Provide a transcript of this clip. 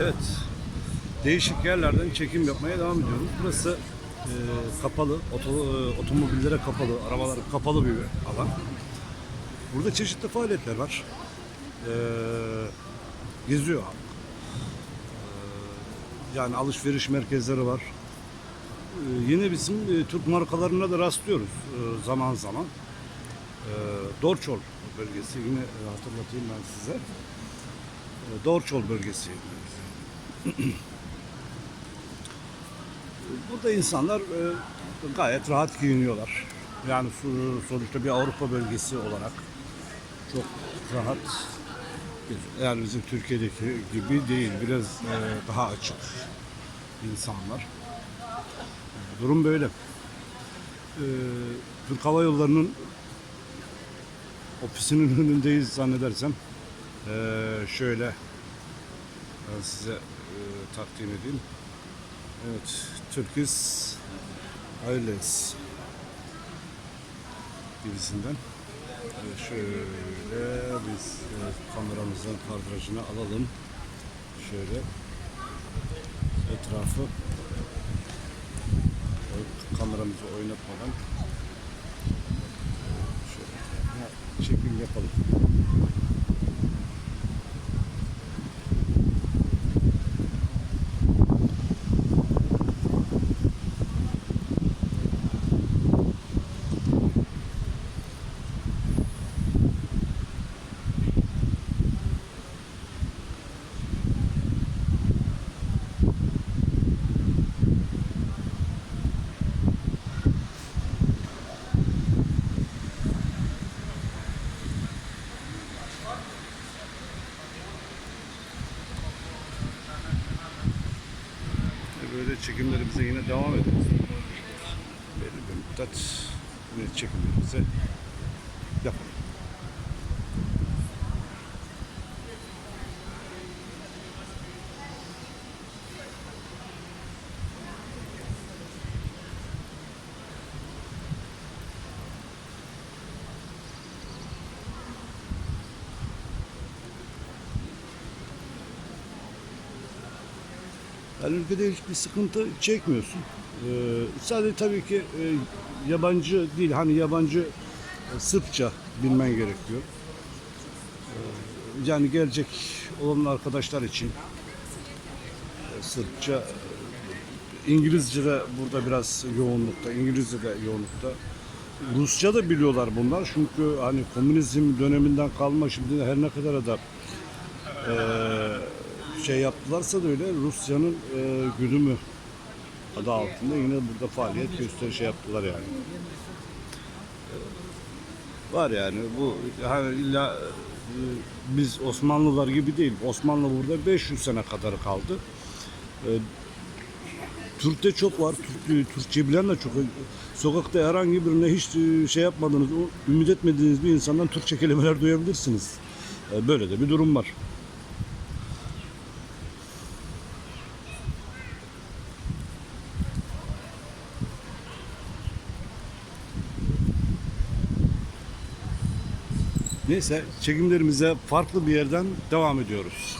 Evet. Değişik yerlerden çekim yapmaya devam ediyoruz. Burası e, kapalı, oto, e, otomobillere kapalı, arabalara kapalı bir alan. Burada çeşitli faaliyetler var. E, geziyor halk. E, yani alışveriş merkezleri var. E, yine bizim e, Türk markalarına da rastlıyoruz e, zaman zaman. E, Dorçol bölgesi yine hatırlatayım ben size. E, Dorçol bölgesi. Burada insanlar e, gayet rahat giyiniyorlar. Yani sonuçta bir Avrupa bölgesi olarak çok rahat yani bizim Türkiye'deki gibi değil. Biraz e, daha açık insanlar. Durum böyle. E, Türk Hava Yolları'nın ofisinin önündeyiz zannedersem. Şöyle ben size takdim edeyim. Evet, Turkish Airlines gibisinden. E, şöyle biz e, kameramızın kadrajını alalım. Şöyle etrafı o- kameramızı oynatmadan şöyle çekim yapalım. Böyle çekimlerimize yine devam ediyoruz. Belli bir müddet yine çekimlerimize yapalım. Yani ülkede hiçbir sıkıntı çekmiyorsun. Ee, sadece tabii ki e, yabancı değil, hani yabancı e, Sırpça bilmen gerekiyor. Ee, yani gelecek olan arkadaşlar için e, Sırpça, e, İngilizce de burada biraz yoğunlukta, İngilizce de yoğunlukta. Rusça da biliyorlar bunlar çünkü hani komünizm döneminden kalma şimdi her ne kadar da e, şey yaptılarsa da öyle Rusya'nın e, güdümü adı altında yine burada faaliyet gösteri şey yaptılar yani. E, var yani bu hani illa e, biz Osmanlılar gibi değil. Osmanlı burada 500 sene kadar kaldı. E, Türk'te çok var. Türk, Türkçe bilen de çok. Sokakta herhangi birine hiç e, şey yapmadığınız, ümit etmediğiniz bir insandan Türkçe kelimeler duyabilirsiniz. E, Böyle de bir durum var. Neyse çekimlerimize farklı bir yerden devam ediyoruz.